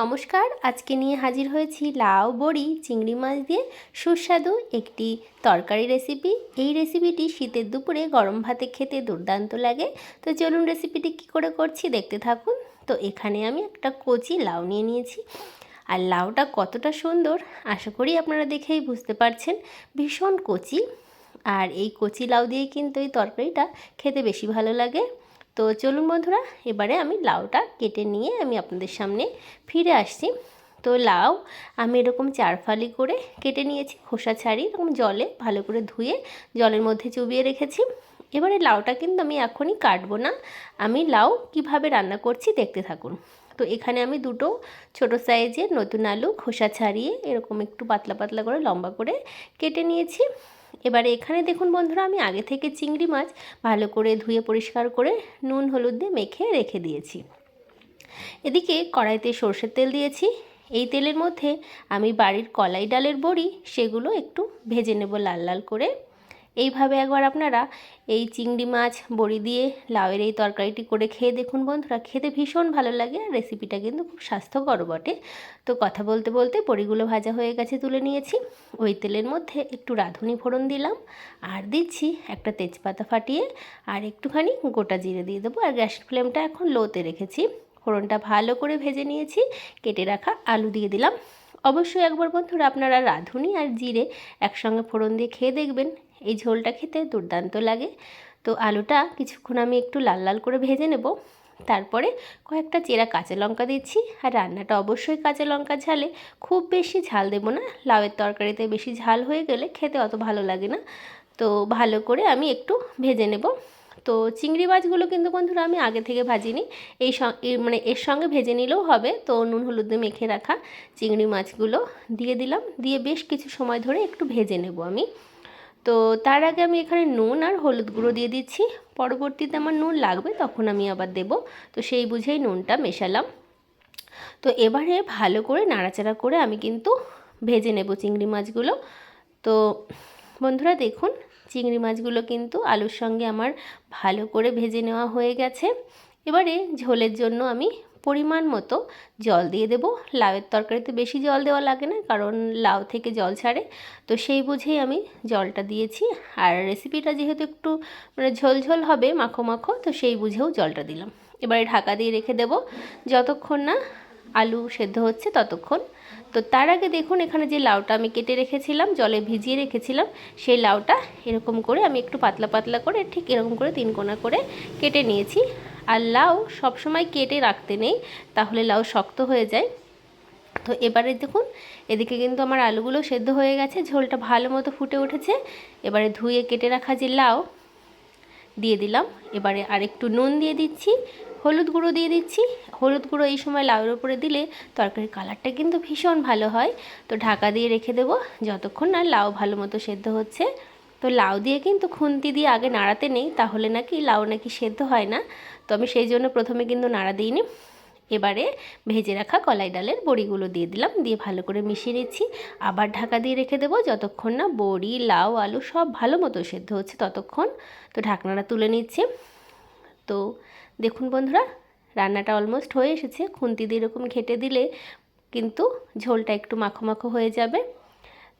নমস্কার, আজকে নিয়ে হাজির হয়েছি লাউ, বড়ি, চিংড়ি মাছ দিয়ে সুস্বাদু একটি তরকারি রেসিপি। এই রেসিপিটি শীতের দুপুরে গরম ভাতে খেতে দুর্দান্ত লাগে। তো চলুন রেসিপিটি কি করে করছি দেখতে থাকুন। তো এখানে আমি একটা কচি লাউ নিয়ে নিয়েছি। আর লাউটা কতটা সুন্দর, আশা করি আপনারা দেখেই বুঝতে পারছেন। ভীষণ কচি। আর এই কচি লাউ দিয়ে কিন্তু এই তরকারিটা খেতে বেশি ভালো লাগে। তো চলুন বন্ধুরা, এবারে আমি লাউটা কেটে নিয়ে আমি আপনাদের সামনে ফিরে আসছি। তো লাউ আমি এরকম চার ফালি করে কেটে নিয়েছি, খোসা ছাড়ি এরকম জলে ভালো করে ধুয়ে জলের মধ্যে চুবিয়ে রেখেছি। এবারে লাউটা কিন্তু আমি এখনই কাটবো না, আমি লাউ কীভাবে রান্না করছি দেখতে থাকুন। তো এখানে আমি দুটো ছোট সাইজের নতুন আলু খোসা ছাড়িয়ে এরকম একটু পাতলা পাতলা করে লম্বা করে কেটে নিয়েছি। এবারে এখানে দেখুন বন্ধুরা, আমি আগে থেকে চিংড়ি মাছ ভালো করে ধুয়ে পরিষ্কার করে নুন হলুদ দিয়ে মেখে রেখে দিয়েছি। এদিকে কড়াইতে সর্ষের তেল দিয়েছি। এই তেলের মধ্যে আমি বাড়ির কলাই ডালের বড়ি সেগুলো একটু ভেজে নেব লাল লাল করে। এইভাবে একবার আপনারা এই চিংড়ি মাছ, বড়ি দিয়ে লাউয়ের এই তরকারিটি করে খেয়ে দেখুন বন্ধুরা। খেতে ভীষণ ভালো লাগে আর রেসিপিটা কিন্তু খুব স্বাস্থ্যকর বটে। তো কথা বলতে বলতে বড়িগুলো ভাজা হয়ে গেছে তুলে নিয়েছি। ওই তেলের মধ্যে একটু রাঁধুনি ফোড়ন দিলাম আর দিচ্ছি একটা তেজপাতা ফাটিয়ে আর একটুখানি গোটা জিরে দিয়ে দেবো। আর গ্যাস ফ্লেমটা এখন লোতে রেখেছি। ফোড়নটা ভালো করে ভেজে নিয়েছি, কেটে রাখা আলু দিয়ে দিলাম। অবশ্যই একবার বন্ধুরা আপনারা রাঁধুনি আর জিরে একসঙ্গে ফোড়ন দিয়ে খেয়ে দেখবেন এই ঝোলটা খেতে দুর্দান্ত লাগে। তো আলুটা কিছুক্ষণ আমি একটু লাল লাল করে ভেজে নেব। তারপরে কয়েকটা চেরা কাঁচা লঙ্কা দিচ্ছি। আর রান্নাটা অবশ্যই কাঁচা লঙ্কা ঝালে। খুব বেশি ঝাল দেবো না। লাউয়ের তরকারিতে বেশি ঝাল হয়ে গেলে খেতে অত ভালো লাগে না। তো ভালো করে আমি একটু ভেজে নেব। তো চিংড়ি মাছগুলো কিন্তু বন্ধুরা আমি আগে থেকে ভাজিনি। এই মানে এর সঙ্গে ভেজে নিলেও হবে। তো নুন হলুদ মেখে রাখা চিংড়ি মাছগুলো দিয়ে দিলাম। দিয়ে বেশ কিছু সময় ধরে একটু ভেজে নেব আমি। তো তার আগে আমি এখানে নুন আর হলুদ গুঁড়ো দিয়ে দিচ্ছি। পরবর্তীতে আমার নুন লাগবে, তখন আমি আবার দেব। তো সেই বুঝেই নুনটা মেশালাম। তো এবারে ভালো করে নাড়াচাড়া করে আমি কিন্তু ভেজে নেব চিংড়ি মাছগুলো। তো বন্ধুরা দেখুন, চিংড়ি মাছগুলো কিন্তু আলুর সঙ্গে আমার ভালো করে ভেজে নেওয়া হয়ে গেছে। এবারে ঝোলের জন্য আমি পরিমাণ মতো জল দিয়ে দেবো। লাউয়ের তরকারিতে বেশি জল দেওয়া লাগে না, কারণ লাউ থেকে জল ছাড়ে। তো সেই বুঝেই আমি জলটা দিয়েছি। আর রেসিপিটা যেহেতু একটু মানে ঝোল ঝোল হবে, মাখো মাখো, তো সেই বুঝেও জলটা দিলাম। এবারে ঢাকা দিয়ে রেখে দেব। যতক্ষণ না আলু সেদ্ধ হচ্ছে ততক্ষণ। তো তার আগে দেখুন, এখানে যে লাউটা আমি কেটে রেখেছিলাম, জলে ভিজিয়ে রেখেছিলাম, সেই লাউটা এরকম করে আমি একটু পাতলা পাতলা করে ঠিক এরকম করে তিন কোনা করে কেটে নিয়েছি। আর লাউ সবসময় কেটে রাখতে নেই, তাহলে লাউ শক্ত হয়ে যায়। তো এবারে দেখুন, এদিকে কিন্তু আমার আলুগুলো সেদ্ধ হয়ে গেছে, ঝোলটা ভালো মতো ফুটে উঠেছে। এবারে ধুয়ে কেটে রাখা যে লাউ দিয়ে দিলাম, এবারে আরেকটু নুন দিয়ে দিচ্ছি, হলুদ গুঁড়ো দিয়ে দিচ্ছি। হলুদ গুঁড়ো এই সময় লাউয়ের উপরে দিলে তরকারির কালারটা কিন্তু ভীষণ ভালো হয়। তো ঢাকা দিয়ে রেখে দেবো, যতক্ষণ না লাউ ভালো মতো সেদ্ধ হচ্ছে। তো লাউ দিয়ে কিন্তু খুন্তি দিয়ে আগে নাড়াতে নেই, তাহলে নাকি লাউ নাকি সেদ্ধ হয় না। তো আমি সেই জন্য প্রথমে কিন্তু নাড়া দিইনি। এবারে ভেজে রাখা কলাই ডালের বড়িগুলো দিয়ে দিলাম, দিয়ে ভালো করে মিশিয়ে নিচ্ছি। আবার ঢাকা দিয়ে রেখে দেবো যতক্ষণ না বড়ি, লাউ, আলু সব ভালো মতো সেদ্ধ হচ্ছে ততক্ষণ। তো ঢাকনাটা তুলে নিচ্ছি। তো দেখুন বন্ধুরা, রান্নাটা অলমোস্ট হয়ে এসেছে। খুন্তি দিয়ে এরকম ঘেটে দিলে কিন্তু ঝোলটা একটু মাখো মাখো হয়ে যাবে।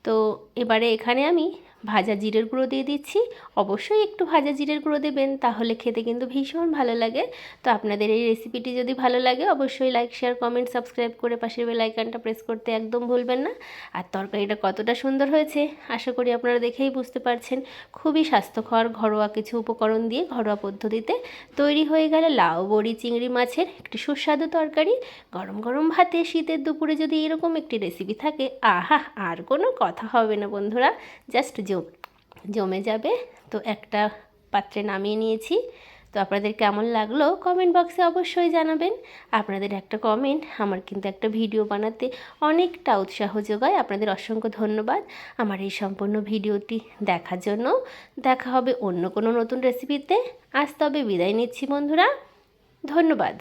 তো এবারে এখানে আমি ভাজা জিরের গুঁড়ো দিয়ে দিচ্ছি। অবশ্যই একটু ভাজা জিরের গুঁড়ো দেবেন, তাহলে খেতে কিন্তু ভীষণ ভালো লাগে। তো আপনাদের এই রেসিপিটি যদি ভালো লাগে, অবশ্যই লাইক শেয়ার কমেন্ট সাবস্ক্রাইব করে পাশের বেলাইকানটা প্রেস করতে একদম ভুলবেন না। আর তরকারিটা কতটা সুন্দর হয়েছে, আশা করি আপনারা দেখেই বুঝতে পারছেন। খুবই স্বাস্থ্যকর ঘরোয়া কিছু উপকরণ দিয়ে ঘরোয়া পদ্ধতিতে তৈরি হয়ে গেলে লাউ, বড়ি, চিংড়ি মাছের একটি সুস্বাদু তরকারি। গরম গরম ভাতে শীতের দুপুরে যদি এরকম একটি রেসিপি থাকে, আহা, আর কোনো কথা হবে না বন্ধুরা। জাস্ট জমে যাবে। তো একটা পাত্রে নামিয়ে নিয়েছি। তো আপনাদের কেমন লাগল কমেন্ট বক্সে অবশ্যই জানাবেন। আপনাদের একটা কমেন্ট আমার কিন্তু একটা ভিডিও বানাতে অনেকটা উৎসাহ যোগায়। আপনাদের অসংখ্য ধন্যবাদ আমার এই সম্পূর্ণ ভিডিওটি দেখার জন্য। দেখা হবে অন্য কোনো নতুন রেসিপিতে আজ তবে বিদায় নিচ্ছি বন্ধুরা। ধন্যবাদ।